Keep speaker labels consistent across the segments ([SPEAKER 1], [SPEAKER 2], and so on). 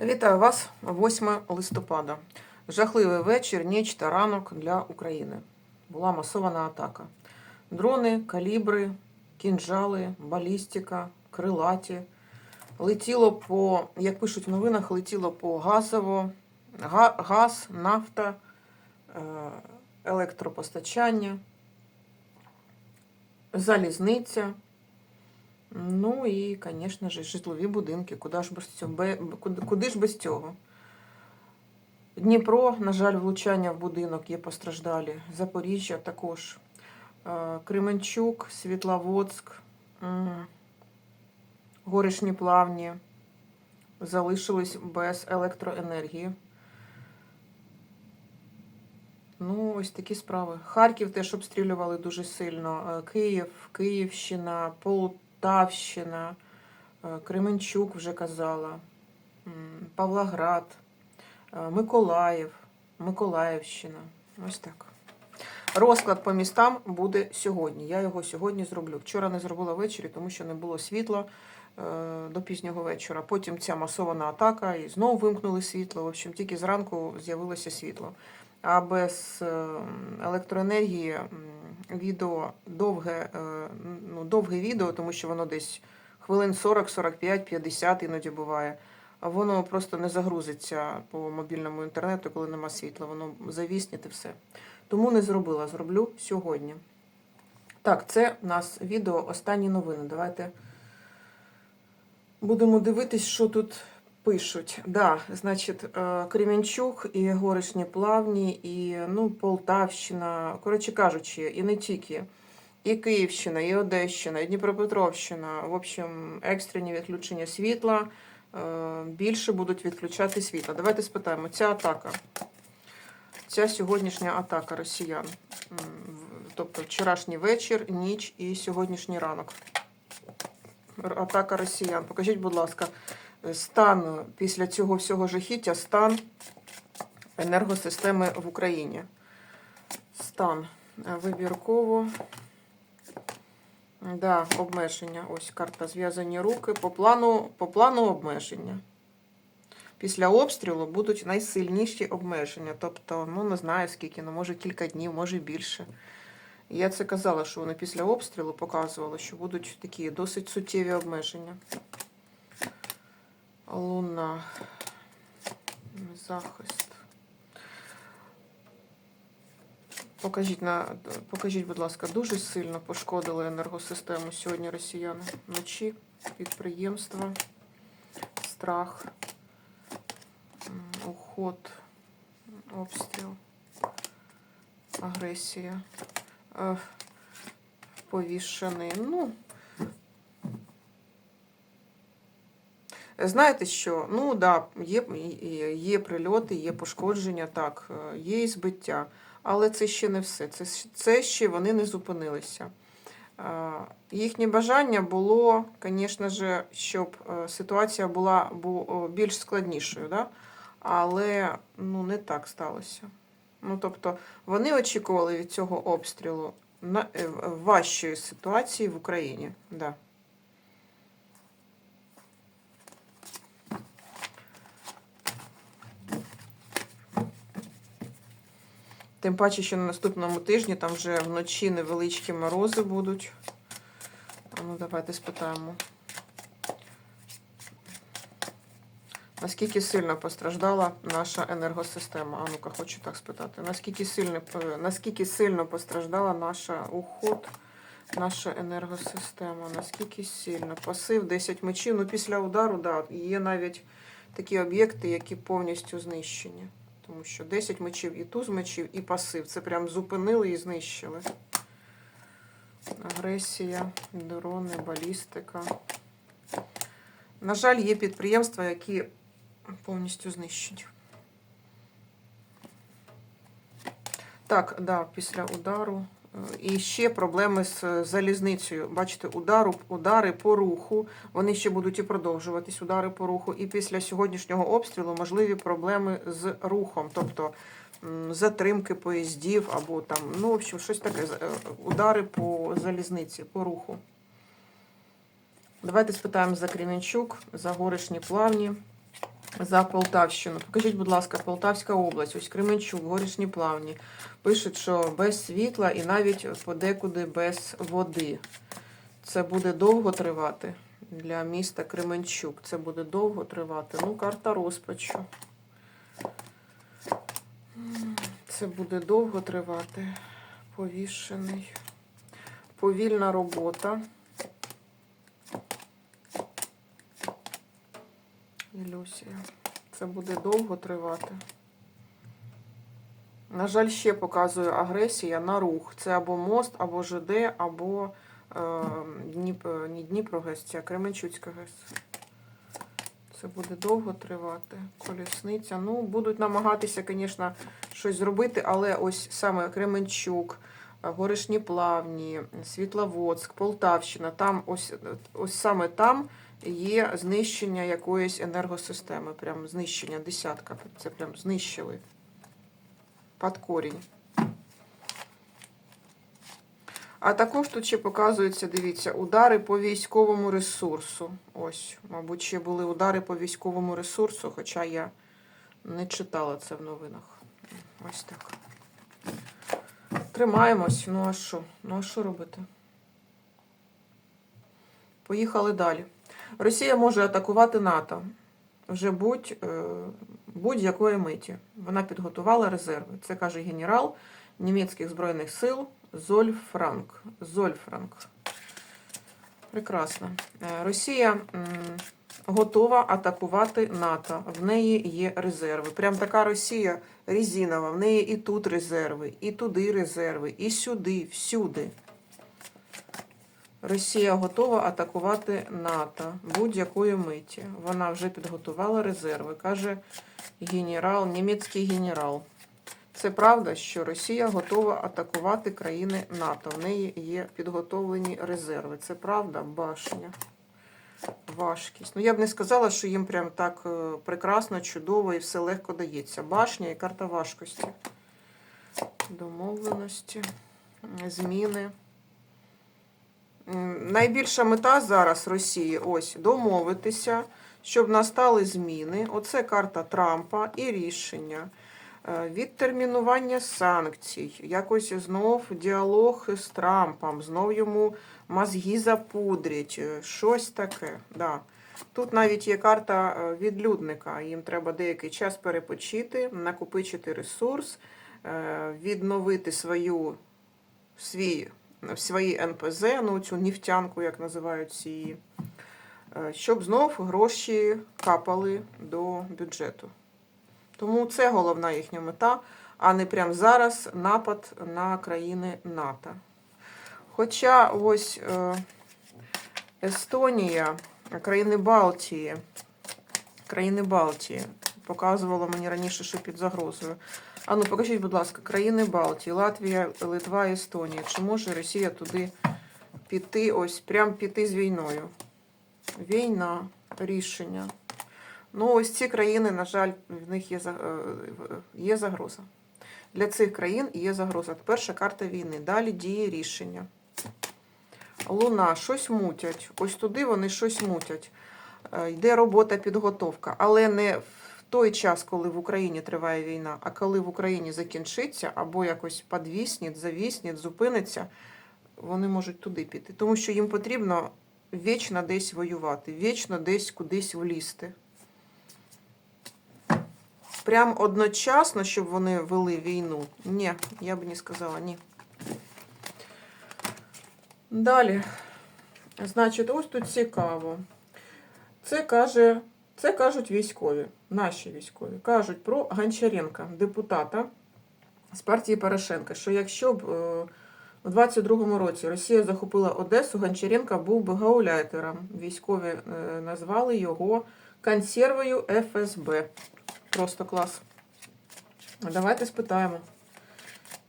[SPEAKER 1] Вітаю вас 8 листопада. Жахливий вечір, ніч та ранок для України. Була масована атака. Дрони, калібри, кінжали, балістика, крилаті. Летіло по, як пишуть в новинах, летіло по газово, газ, нафта, е, електропостачання, залізниця. Ну і, звісно ж, житлові будинки. Куди ж без цього? Куди, ж без цього? Дніпро, на жаль, влучання в будинок є постраждалі. Запоріжжя також. Е, Кременчук, Світловодськ, Горішні плавні залишились без електроенергії. Ну, ось такі справи. Харків теж обстрілювали дуже сильно. Е, Київ, Київщина, Полтавщина, е, Кременчук вже казала, Павлоград, е, Миколаїв, Миколаївщина. Ось так. Розклад по містам буде сьогодні. Я його сьогодні зроблю. Вчора не зробила ввечері, тому що не було світла е, до пізнього вечора. Потім ця масована атака і знову вимкнули світло. В общем, тільки зранку з'явилося світло. А без е, електроенергії відео довге, е, ну, довге відео, тому що воно десь хвилин 40, 45, 50 іноді буває. Воно просто не загрузиться по мобільному інтернету, коли нема світла. Воно завісніть і все. Тому не зробила. Зроблю сьогодні. Так, це у нас відео останні новини. Давайте будемо дивитись, що тут пишуть. Да, значить, е, Кремінчук і Горишні Плавні, і ну, Полтавщина, коротше кажучи, і не тільки. І Київщина, і Одещина, і Дніпропетровщина. В общем, екстрені відключення світла. е, Більше будуть відключати світло. Давайте спитаємо, ця атака, ця сьогоднішня атака росіян, тобто вчорашній вечір, ніч і сьогоднішній ранок. Атака росіян. Покажіть, будь ласка, стан після цього всього жахіття, стан енергосистеми в Україні. Стан е, вибірково. Да, обмеження. Ось карта зв'язані руки. По плану, по плану обмеження. Після обстрілу будуть найсильніші обмеження. Тобто, ну не знаю скільки, ну може кілька днів, може більше. Я це казала, що вони після обстрілу показували, що будуть такі досить суттєві обмеження. Луна. Захист. Покажіть, на, покажіть, будь ласка, дуже сильно пошкодили енергосистему сьогодні росіяни. Вночі, підприємства, страх, уход, обстріл, агресія, е, повішений. Ну, Знаєте що? Ну да, є, є прильоти, є пошкодження, так, е, є і збиття. Але це ще не все. Це, це ще вони не зупинилися. Е, Їхнє бажання було, звісно ж, щоб е, ситуація була більш складнішою, да? але ну, не так сталося. Ну, тобто, вони очікували від цього обстрілу на, важчої ситуації в Україні. Да. Тим паче, що на наступному тижні там вже вночі невеличкі морози будуть. Ну, давайте спитаємо. Наскільки сильно постраждала наша енергосистема? А ну-ка, хочу так спитати. Наскільки сильно, е, наскільки сильно постраждала наша уход, наша енергосистема? Наскільки сильно? Пасив 10 мечів. Ну, після удару, да, є навіть такі об'єкти, які повністю знищені. Тому що 10 мечів і туз мечів, і пасив. Це прям зупинили і знищили. Агресія, дрони, балістика. На жаль, є підприємства, які повністю знищені. Так, да, після удару. І ще проблеми з е, залізницею. Бачите, удару, удари по руху. Вони ще будуть і продовжуватись, удари по руху. І після сьогоднішнього обстрілу можливі проблеми з рухом, тобто затримки поїздів або там, ну, в общем, щось таке. е, Удари по залізниці, по руху. Давайте спитаємо за Кремінчук, за горишні плавні. За Полтавщину. Покажіть, будь ласка, Полтавська область, ось Кременчук, горішні плавні. Пишуть, що без світла і навіть подекуди без води. Це буде довго тривати для міста Кременчук. Це буде довго тривати. Ну, карта розпачу. Це буде довго тривати. Повішений. Повільна робота. Ілюсія. Це буде довго тривати. На жаль, ще показує агресія на рух. Це або мост, або ЖД, або е, Дніп, не Дніпро ГЕС, а Кременчуцька ГЕС. Це буде довго тривати. Колісниця. Ну, будуть намагатися, звісно, щось зробити, але ось саме Кременчук, Горишні Плавні, Світловодськ, Полтавщина, там ось, ось саме там є знищення якоїсь енергосистеми. Прям знищення десятка. Це прям знищили. Під корінь. А також тут ще показуються, дивіться, удари по військовому ресурсу. Ось, мабуть, ще були удари по військовому ресурсу, хоча я не читала це в новинах. Ось так. Тримаємось. Ну а що? Ну а що робити? Поїхали далі. Росія може атакувати НАТО вже е, будь-якої миті. Вона підготувала резерви. Це каже генерал німецьких збройних сил Зольфранк. Зольфранк. Прекрасно. Е, Росія готова атакувати НАТО. В неї є резерви. Прям така Росія резинова. В неї і тут резерви, і туди резерви, і сюди, всюди. Росія готова атакувати НАТО будь-якої миті. Вона вже підготувала резерви, каже генерал, німецький генерал. Це правда, що Росія готова атакувати країни НАТО. В неї є підготовлені резерви. Це правда, башня. Важкість. Ну, я б не сказала, що їм прям так е, прекрасно, чудово і все легко дається. Башня і карта важкості. Домовленості, зміни. Найбільша мета зараз Росії ось домовитися, щоб настали зміни. Оце карта Трампа і рішення. Е, Відтермінування санкцій, якось знов діалог з Трампом, знов йому мозги запудрять, е, щось таке. Да. Тут навіть є карта е, відлюдника. Їм треба деякий час перепочити, накопичити ресурс, відновити свою, свій, свої НПЗ, ну цю нефтянку, як називають її, е, щоб знов гроші капали до бюджету. Тому це головна їхня мета, а не прямо зараз напад на країни НАТО. Хоча ось е, Естонія, країни Балтії, країни Балтії показувало мені раніше, що під загрозою. А ну покажіть, будь ласка, країни Балтії, Латвія, Литва, Естонія. Чи може Росія туди піти, ось прям піти з війною? Війна, рішення. Ну, ось ці країни, на жаль, в них є, е, є загроза. Для цих країн є загроза. Перша карта війни. Далі діє рішення. Луна, щось мутять. Ось туди вони щось мутять. Е, Йде робота, підготовка. Але не той час, коли в Україні триває війна, а коли в Україні закінчиться, або якось подвісніть, завісніть, зупиниться, вони можуть туди піти. Тому що їм потрібно вічно десь воювати, вічно десь кудись влізти. Прям одночасно, щоб вони вели війну. Ні, я б не сказала, ні. Далі. Значить, ось тут цікаво. Це каже, це кажуть військові, наші військові, кажуть про Гончаренка, депутата з партії Порошенка, що якщо б е, у 22-му році Росія захопила Одесу, Гончаренка був би гауляйтером. Військові е, назвали його консервою ФСБ. Просто клас. Давайте спитаємо,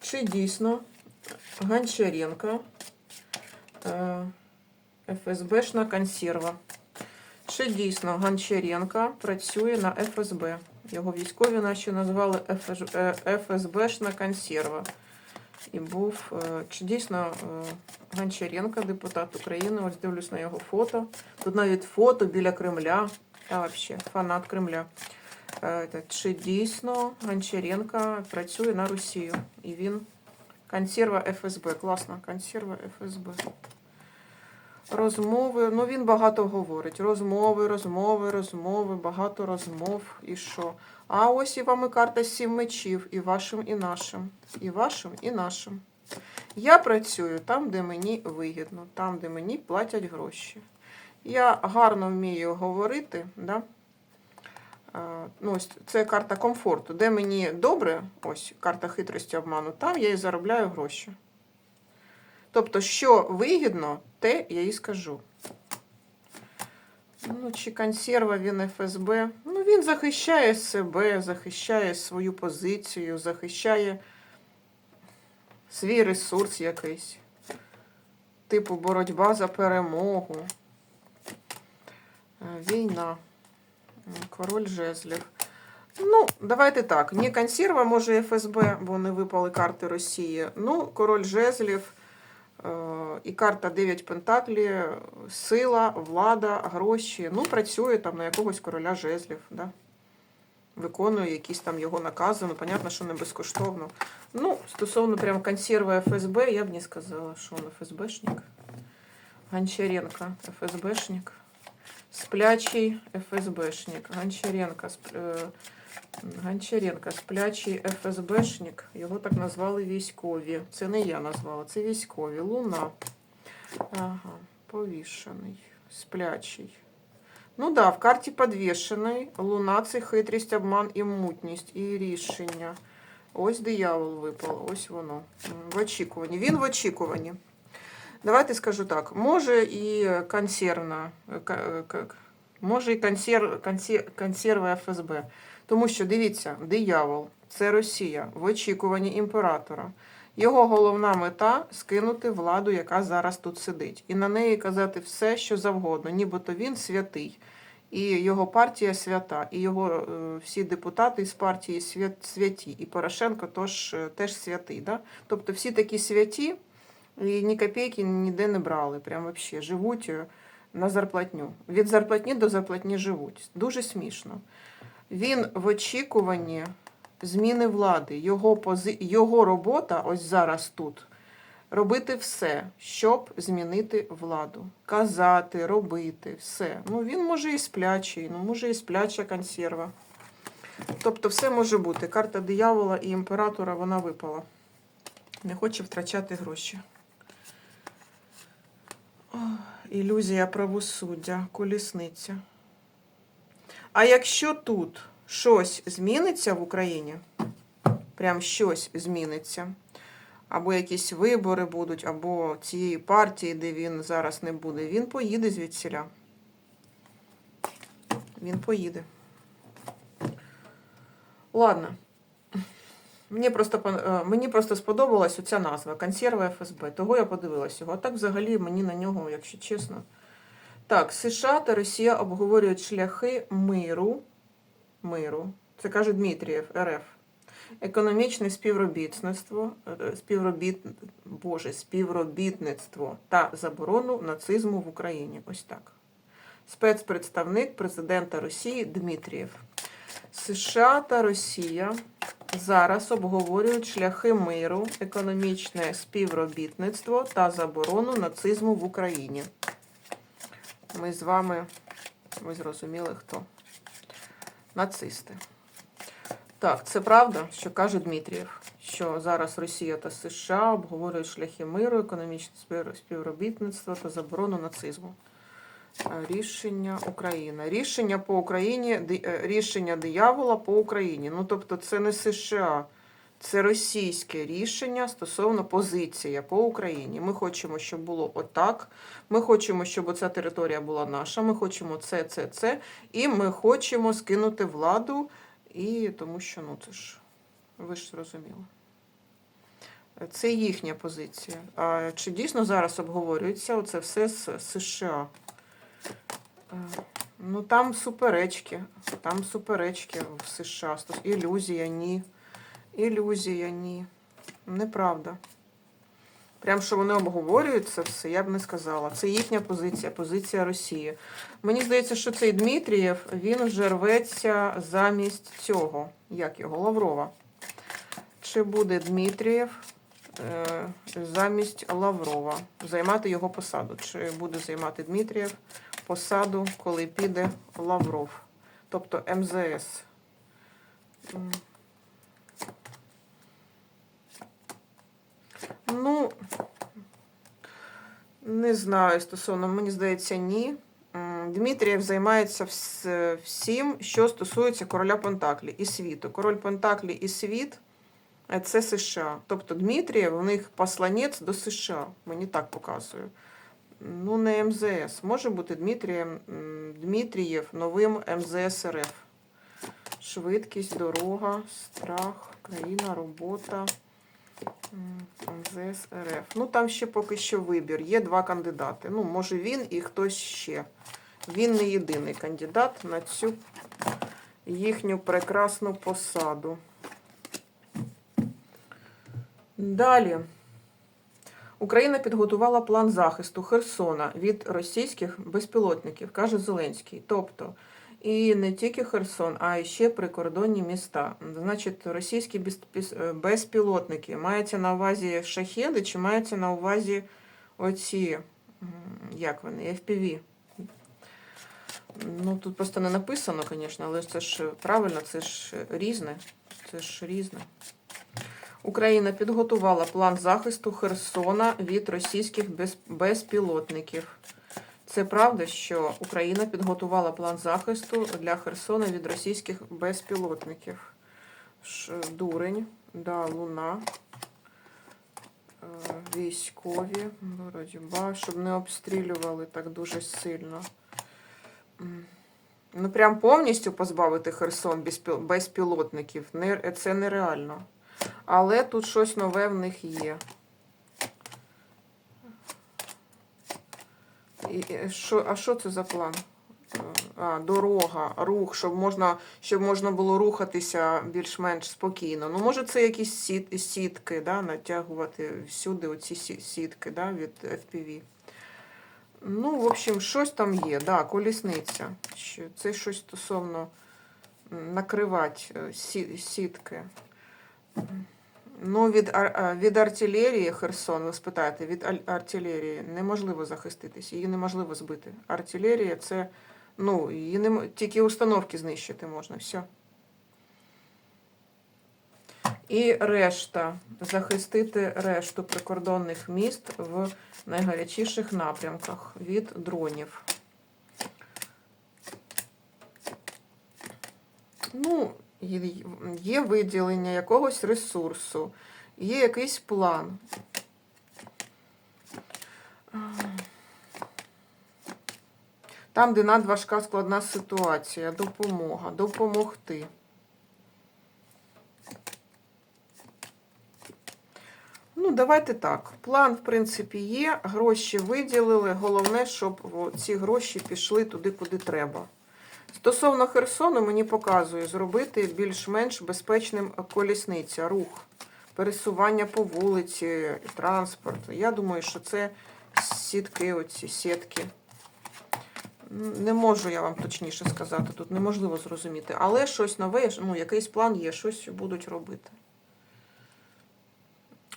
[SPEAKER 1] чи дійсно Гончаренка е, ФСБшна консерва. Чи дійсно Гончаренка працює на ФСБ? Його військові наші назвали ФС- е, ФСБшна консерва. І був, е, чи дійсно е, Гончаренко, депутат України, ось дивлюсь на його фото. Тут навіть фото біля Кремля. Я вообще фанат Кремля. Чи дійсно Гончаренко працює на Росію? І він консерва ФСБ. Класно, консерва ФСБ. Розмови, ну він багато говорить. Розмови, розмови, розмови, багато розмов. І що? А ось і вам і карта сім мечів, і вашим, і нашим. І вашим, і нашим. Я працюю там, де мені вигідно, там, де мені платять гроші. Я гарно вмію говорити, да? Е, ну, ось це карта комфорту. Де мені добре, ось карта хитрості обману, там я і заробляю гроші. Тобто, що вигідно, те я і скажу. Ну, чи консерва він ФСБ. Ну, він захищає себе, захищає свою позицію, захищає свій ресурс якийсь. Типу боротьба за перемогу. Е, Війна. Король жезлів. Ну, давайте так. Не консерва, може ФСБ, бо не випали карти Росії. Ну, король жезлів і карта 9 Пентаклі, сила, влада, гроші. Ну, працює там на якогось короля жезлів. Да? Виконує якісь там його накази. Ну, понятно, що не безкоштовно. Ну, стосовно прям консерва ФСБ, я б не сказала, що він ФСБшник. Гончаренко ФСБшник. Сплячий ФСБшник. Гончаренко. сп- е, Гончаренко, сплячий ФСБшник. Його так назвали військові. Це не я назвала, це військові. Луна. Ага, повішений. Сплячий. Ну да, в карті підвішений. Луна це хитрість, обман і мутність, і рішення. Ось диявол випав, ось воно. В очікуванні. Він в очікуванні. Давайте скажу так. Може і консервна, е, е, може і консерв, консер, консерва ФСБ. Тому що дивіться, диявол це Росія в очікуванні імператора. Його головна мета скинути владу, яка зараз тут сидить, і на неї казати все, що завгодно, нібито він святий, і його партія свята, і його е, всі депутати з партії свят, святі, і Порошенко тож, е, теж святий. Да? Тобто всі такі святі, і ні копійки ніде не брали. Прям вообще живуть е, на зарплатню. Від зарплатні до зарплатні живуть. Дуже смішно. Він в очікуванні зміни влади. Його, пози... Його робота ось зараз тут. Робити все, щоб змінити владу. Казати, робити, все. Ну, він може і сплячий, ну, може і спляча консерва. Тобто все може бути. Карта диявола і імператора вона випала. Не хоче втрачати гроші. Ілюзія правосуддя, колісниця. А якщо тут щось зміниться в Україні, прям щось зміниться, або якісь вибори будуть, або цієї партії, де він зараз не буде, він поїде звідсіля. Він поїде. Ладно. Мені просто, е, мені просто сподобалась оця назва консерва ФСБ. Того я подивилась його. А так взагалі мені на нього, якщо чесно. Так, США та Росія обговорюють шляхи миру. Миру. Це каже Дмитрієв, РФ. Економічне співробітництво, е, співробіт... Боже, співробітництво та заборону нацизму в Україні. Ось так. Спецпредставник президента Росії Дмитрієв. США та Росія зараз обговорюють шляхи миру, економічне співробітництво та заборону нацизму в Україні. Ми з вами, ви зрозуміли, хто? Нацисти. Так, це правда, що каже Дмитрієв, що зараз Росія та США обговорюють шляхи миру, економічне спів- співробітництво та заборону нацизму. Е, Рішення Україна. Рішення по Україні, е, рішення диявола по Україні. Ну, тобто, це не США, це російське рішення стосовно позиція по Україні. Ми хочемо, щоб було отак. Ми хочемо, щоб ця територія була наша. Ми хочемо це, це, це. І ми хочемо скинути владу. І тому що, ну це ж, ви ж зрозуміли. Це їхня позиція. А чи дійсно зараз обговорюється оце все з США? Е, Ну там суперечки. Там суперечки в США. Ілюзія, ні. Ілюзія, ні. Неправда. Прям що вони обговорюють це все, я б не сказала. Це їхня позиція, позиція Росії. Мені здається, що цей Дмитрієв він вже рветься замість цього, як його, Лаврова. Чи буде Дмитрієв е, замість Лаврова займати його посаду? Чи буде займати Дмитрієв посаду, коли піде Лавров? Тобто МЗС. Ну, не знаю стосовно, мені здається, ні. Дмитрієв займається всім, що стосується короля Пентаклі і світу. Король Пентаклі і світ це США. Тобто Дмитрієв у них посланець до США. Мені так показує. Ну, не МЗС. Може бути Дмитрієв, Дмитрієв новим МЗС РФ. Швидкість, дорога, страх, країна, робота. МЗС РФ. Ну, там ще поки що вибір. Є два кандидати. Ну, може він і хтось ще. Він не єдиний кандидат на цю їхню прекрасну посаду. Далі. Україна підготувала план захисту Херсона від російських безпілотників, каже Зеленський. Тобто, і не тільки Херсон, а ще прикордонні міста. Значить, російські е, безпілотники мається на увазі шахеди чи мається на увазі оці, як вони, FPV? Ну, тут просто не написано, звісно, але це ж правильно, це ж різне. Це ж різне. Україна підготувала план захисту Херсона від російських безпілотників. Це правда, що Україна підготувала план захисту для Херсона від російських безпілотників. Дурень, да, луна, е, військові, боротьба, щоб не обстрілювали так дуже сильно. Ну, прям повністю позбавити Херсон безпілотників. Це нереально. Але тут щось нове в них є. І, що, а що це за план? А, дорога, рух, щоб можна, щоб можна було рухатися більш-менш спокійно. Ну, може, це якісь сіт, сітки, да, натягувати всюди оці сітки да, від FPV. Ну, в общем, щось там є, да, колісниця. Це щось стосовно накривати е, сітки. Ну, від, від артилерії Херсон, ви спитаєте, від артилерії неможливо захиститись, її неможливо збити. Артилерія це, ну, її не, тільки установки знищити можна, все. І решта, захистити решту прикордонних міст в найгарячіших напрямках від дронів. Ну, є- виділення якогось ресурсу, є якийсь план. Там, де надважка складна ситуація, допомога, допомогти. Ну, давайте так. План, в принципі, є, гроші виділили. Головне, щоб ці гроші пішли туди, куди треба. Стосовно Херсону, мені показує зробити більш-менш безпечним колісниця, рух, пересування по вулиці, транспорт. Я думаю, що це сітки, оці сітки. Не можу я вам точніше сказати, тут неможливо зрозуміти. Але щось нове, ну, якийсь план є, щось будуть робити.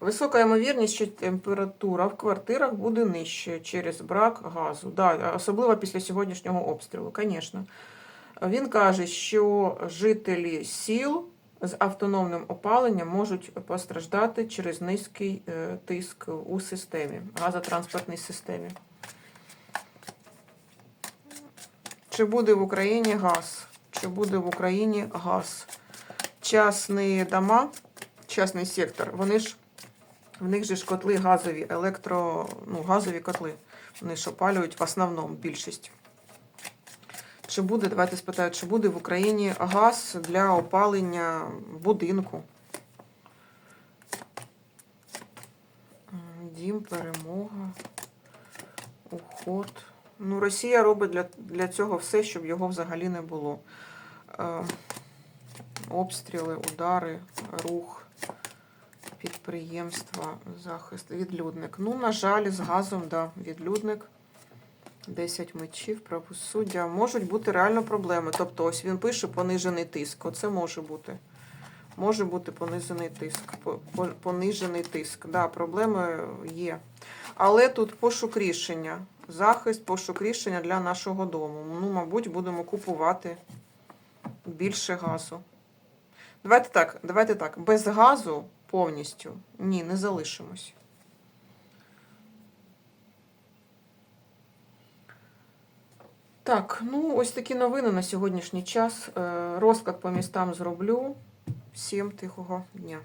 [SPEAKER 1] Висока ймовірність, що температура в квартирах буде нижчою через брак газу. Да, особливо після сьогоднішнього обстрілу, звісно. Він каже, що жителі сіл з автономним опаленням можуть постраждати через низький е, тиск у системі, газотранспортній системі. Чи буде в Україні газ? Чи буде в Україні газ? Частні дома, частний сектор, вони ж в них же ж котли газові, електро, ну, газові котли. Вони ж опалюють в основному більшість. Чи буде, давайте спитаю, чи буде в Україні газ для опалення будинку? Дім, перемога, уход. Ну, Росія робить для, для цього все, щоб його взагалі не було. Е, обстріли, удари, рух. Підприємство, захист, відлюдник. Ну, на жаль, з газом, да, відлюдник. 10 мечів, правосуддя. Можуть бути реально проблеми. Тобто, ось він пише понижений тиск. Оце може бути. Може бути понижений тиск. по- по- Понижений тиск. Да, проблеми є. Але тут пошук рішення. Захист, пошук рішення для нашого дому. Ну, мабуть, будемо купувати більше газу. Давайте так, давайте так. Без газу повністю ні, не залишимось. Так, ну ось такі новини на сьогоднішній час. Е, Розклад по містам зроблю. Всім тихого дня.